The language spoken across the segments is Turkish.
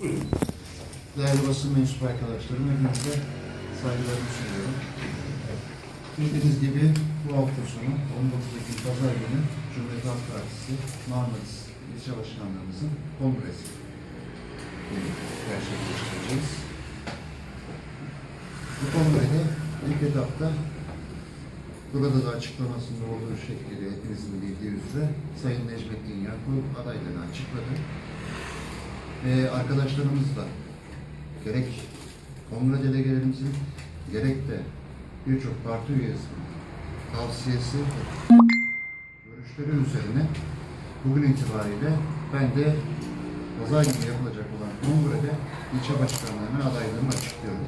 Değerli basın mensup arkadaşlarım, hepinize saygılarımı sunuyorum. Bildiğiniz gibi bu hafta sonu 19 Ekim Pazar günü Cumhuriyet Halk Partisi Marmaris İlçe Başkanlığımızın kongresi gerçekleştireceğiz. Bu kongrede ilk etapta burada da açıklamasında olduğu şekilde hepinizin bildiği üzere Sayın Necmettin Yakup adaylarını açıkladı. Ve arkadaşlarımızla gerek kongre delegelerimizin gerek de birçok parti üyesinin tavsiyesi görüşleri üzerine bugün itibariyle ben de pazar günü yapılacak olan kongrede ilçe başkanlarına adaylarımı açıklıyorum.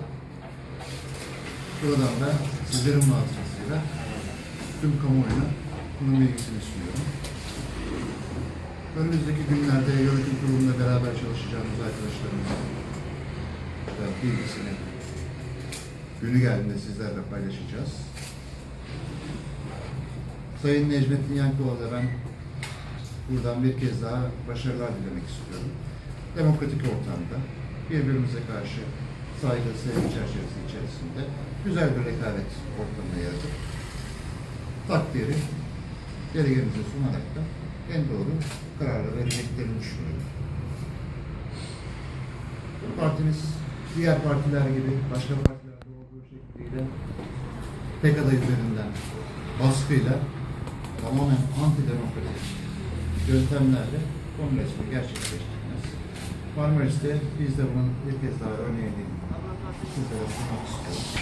Buradan da sizlerin vasıtasıyla tüm kamuoyuna bunun bilgisini sunuyorum. Önümüzdeki günlerde yönetim kurulunda beraber çalışacağımız arkadaşlarımızın da bilgisini günü geldiğinde sizlerle paylaşacağız. Sayın Necmettin Yankoğlu'na ben buradan bir kez daha başarılar dilemek istiyorum. Demokratik ortamda birbirimize karşı saygı, sevgi çerçevesi içerisinde güzel bir rekabet ortamını yaratıp takdiri delegemize sunarak da en doğru kararı vereceklerini düşünüyorum. Partimiz diğer partiler gibi başka partilerde olduğu şekliyle aday üzerinden baskıyla tamamen antidemokratik yöntemlerle kongresini gerçekleştirmez. Marmaris'te biz de bunun bir kez daha örneğini sizlere sunmak istiyoruz.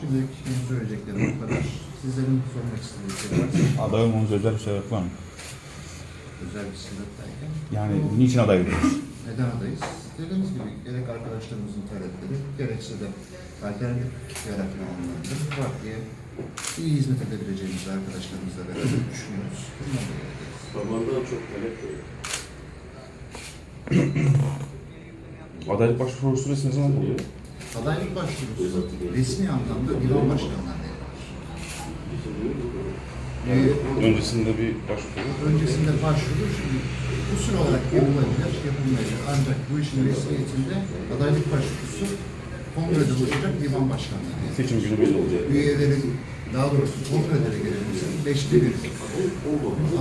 Şimdilik benim söyleyeceklerim bu kadar. Sizlerin sormak istedikleri varsa Aday olmamız özel bir sebep var mı? özel bir sebep derken Yani niçin aday oluyoruz? neden adayız? Dediğimiz gibi gerek arkadaşlarımızın talepleri, gerekse de alternatif yaratma anlamında partiye iyi hizmet edebileceğimiz arkadaşlarımızla beraber düşünüyoruz. Zamandan çok talep. Adaylık başvuru süresi ne zaman oluyor? Adaylık başvurusu resmi anlamda divan yapılır. Ee, Öncesinde bir başvuru. öncesinde başvuru şimdi usul olarak yapılabilir, yapılmayabilir. Ancak bu işin resmiyetinde adaylık başvurusu kongrede olacak divan başkanları. Seçim günü belli olacak. Üyelerin, daha doğrusu kongre delegelerimizin beşte bir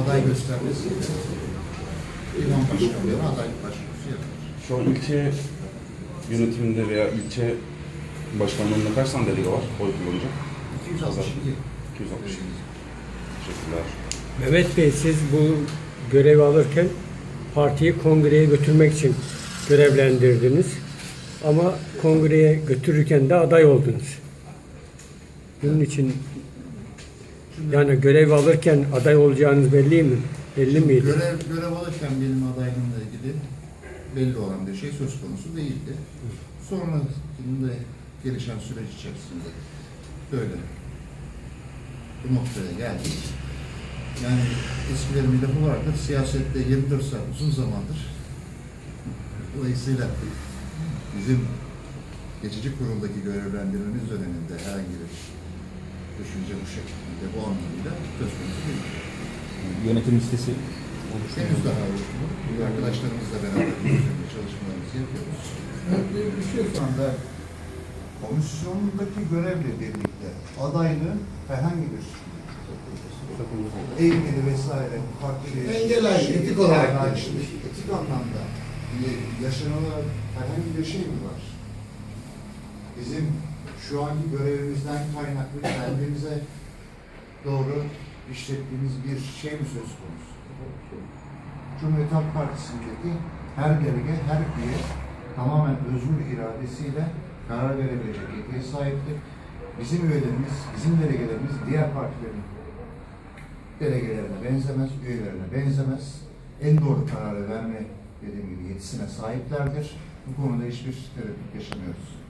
aday göstermesi divan başkanları adaylık başvurusu yapılır. Şu an ilçe yönetiminde veya ilçe başkanlığında kaç tane delege var oy kullanacak? 262. 260. Teşekkürler. Mehmet Bey siz bu görevi alırken partiyi kongreye götürmek için görevlendirdiniz. Ama kongreye götürürken de aday oldunuz. Bunun için yani görev alırken aday olacağınız belli mi? Belli miydi? Görev, görev alırken benim adaylığımla ilgili belli olan bir şey söz konusu değildi. Sonrasında gelişen süreç içerisinde böyle bu noktaya geldik. Yani eskilerin bir lafı vardır, siyasette 24 saat uzun zamandır. Dolayısıyla bizim geçici kuruldaki görevlendirmemiz döneminde herhangi bir düşünce bu şekilde, bu anlamıyla söz konusu değil. Yönetim listesi Henüz daha oluşmadı. Arkadaşlarımızla beraber çalışmalarımızı yapıyoruz. Bir şey şu anda komisyondaki görevle birlikte adaylığın herhangi bir engeli vesaire farklı bir Engel ayrı, etik olarak değişmiş. etik anlamda yaşanılan herhangi bir şey mi var? Bizim şu anki görevimizden kaynaklı kendimize doğru işlettiğimiz bir şey mi söz konusu? Cumhuriyet Halk Partisi'ndeki her delege, her üye tamamen özgür iradesiyle karar verebilecek yetkiye sahiptir. Bizim üyelerimiz, bizim delegelerimiz diğer partilerin delegelerine benzemez, üyelerine benzemez. En doğru kararı verme dediğim gibi yetisine sahiplerdir. Bu konuda hiçbir tereddüt yaşamıyoruz.